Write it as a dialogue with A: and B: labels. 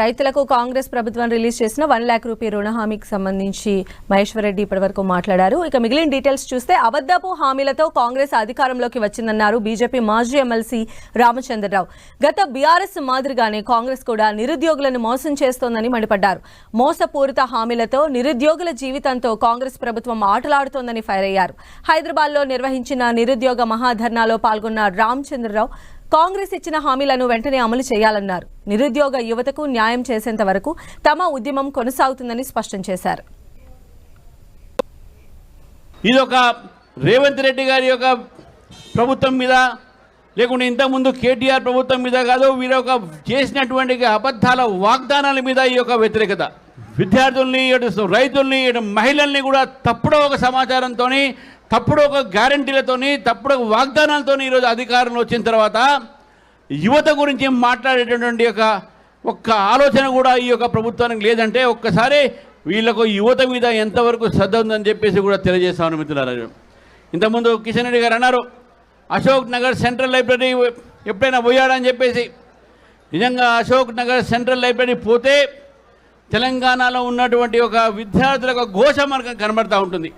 A: రైతులకు కాంగ్రెస్ ప్రభుత్వం రిలీజ్ చేసిన వన్ ల్యాక్ రూపీ రుణ హామీకి సంబంధించి మహేశ్వర రెడ్డి ఇప్పటివరకు మాట్లాడారు. ఇక మిగిలిన డీటెయిల్స్ చూస్తే అబద్దపు హామీలతో కాంగ్రెస్ అధికారంలోకి వచ్చిందన్నారు బీజేపీ మాజీ ఎమ్మెల్సీ రామచంద్రరావు. గత బీఆర్ఎస్ మాదిరిగానే కాంగ్రెస్ కూడా నిరుద్యోగులను మోసం చేస్తోందని మండిపడ్డారు. మోసపూరిత హామీలతో నిరుద్యోగుల జీవితంతో కాంగ్రెస్ ప్రభుత్వం ఆటలాడుతోందని ఫైర్ అయ్యారు. హైదరాబాద్లో నిర్వహించిన నిరుద్యోగ మహాధర్నాలో పాల్గొన్న రామచంద్రరావు కాంగ్రెస్ ఇచ్చిన హామీలను వెంటనే అమలు చేయాలన్నారు. నిరుద్యోగ యువతకు న్యాయం చేసేంత వరకు తమ ఉద్యమం కొనసాగుతుందని స్పష్టం చేశారు.
B: ఇది ఒక రేవంత్ రెడ్డి గారి యొక్క ప్రభుత్వం మీద లేకుంటే ఇంతకుముందు కేటీఆర్ ప్రభుత్వం మీద కాదు వీరి యొక్క చేసినటువంటి అబద్ధాల వాగ్దానాల మీద ఈ యొక్క వ్యతిరేకత. విద్యార్థుల్ని ఇటు రైతుల్ని ఇటు మహిళల్ని కూడా తప్పుడు ఒక సమాచారంతో తప్పుడు ఒక గ్యారంటీలతోని తప్పుడు ఒక వాగ్దానాలతో ఈరోజు అధికారంలో వచ్చిన తర్వాత యువత గురించి మాట్లాడేటటువంటి యొక్క ఒక్క ఆలోచన కూడా ఈ యొక్క ప్రభుత్వానికి లేదంటే ఒక్కసారి వీళ్ళకు యువత మీద ఎంతవరకు శ్రద్ధ ఉందని చెప్పేసి కూడా తెలియజేస్తామని మిత్రులారా ఇంతకుముందు కిషన్ రెడ్డి గారు అన్నారు అశోక్ నగర్ సెంట్రల్ లైబ్రరీ ఎప్పుడైనా పోయాడని చెప్పేసి. నిజంగా అశోక్ నగర్ సెంట్రల్ లైబ్రరీ పోతే తెలంగాణలో ఉన్నటువంటి ఒక విద్యార్థుల ఘోష మార్గం కనబడతా ఉంటుంది.